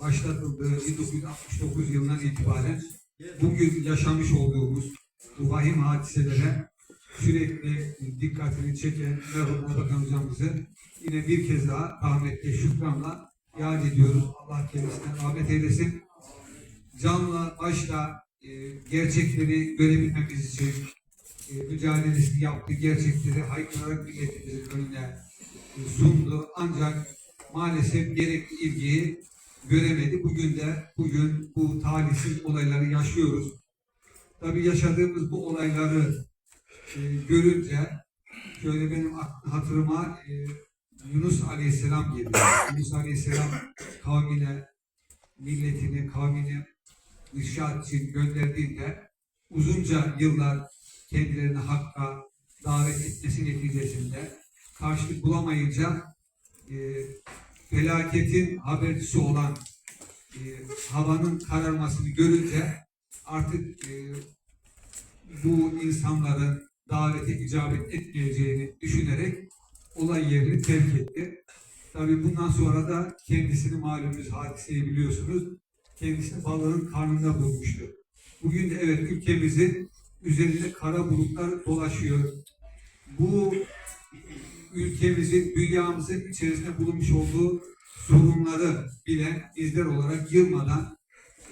başlatıldığı 1969 yılından itibaren bugün yaşamış olduğumuz bu vahim hadiselere sürekli dikkatini çeken merhum Erbakan hocamızı yine bir kez daha rahmetle, şükranla yad ediyoruz. Allah kendisine rahmet eylesin. Canla başla e, gerçekleri görebilmemiz için e, mücadelesini yaptı. Gerçekleri haykırarak milletimizin önüne e, sundu. Ancak maalesef gerekli ilgiyi göremedi. Bugün de bugün bu talihsiz olayları yaşıyoruz. Tabii yaşadığımız bu olayları e, görünce şöyle benim hatırıma e, Yunus Aleyhisselam geliyor. Yunus Aleyhisselam kavmine, milletini, kavmini ırşad için gönderdiğinde uzunca yıllar kendilerini hakka davet etmesi neticesinde karşılık bulamayınca e, felaketin habercisi olan e, havanın kararmasını görünce artık e, bu insanların davete icabet etmeyeceğini düşünerek olay yerini terk etti. Tabii bundan sonra da kendisini malumunuz hadiseyi biliyorsunuz. Kendisini balığın karnında bulmuştu. Bugün de evet ülkemizin üzerinde kara bulutlar dolaşıyor. Bu ülkemizin, dünyamızın içerisinde bulunmuş olduğu sorunları bile bizler olarak yılmadan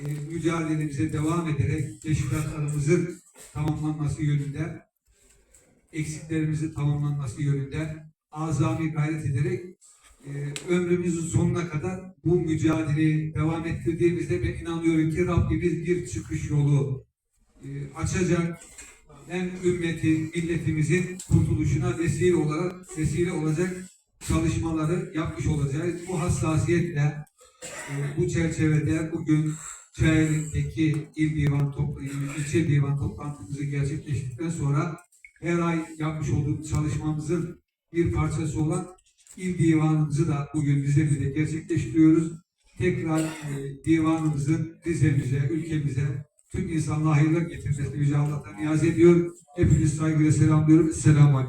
e, mücadelemize devam ederek teşkilatlarımızın tamamlanması yönünde, eksiklerimizin tamamlanması yönünde azami gayret ederek e, ömrümüzün sonuna kadar bu mücadeleyi devam ettirdiğimizde ben inanıyorum ki Rabbimiz bir çıkış yolu e, açacak. Hem ümmetin, milletimizin kurtuluşuna vesile olarak vesile olacak çalışmaları yapmış olacağız. Bu hassasiyetle e, bu çerçevede bugün Çayeli'ndeki il divan toplu, ilçe divan toplantımızı gerçekleştirdikten sonra her ay yapmış olduğumuz çalışmamızın bir parçası olan il divanımızı da bugün Rize'mizde gerçekleştiriyoruz. Tekrar e, divanımızın Rize'mize, ülkemize tüm insanlığa hayırlar getirmesini Yüce Allah'tan niyaz ediyor. Hepiniz saygıyla selamlıyorum. Selamun.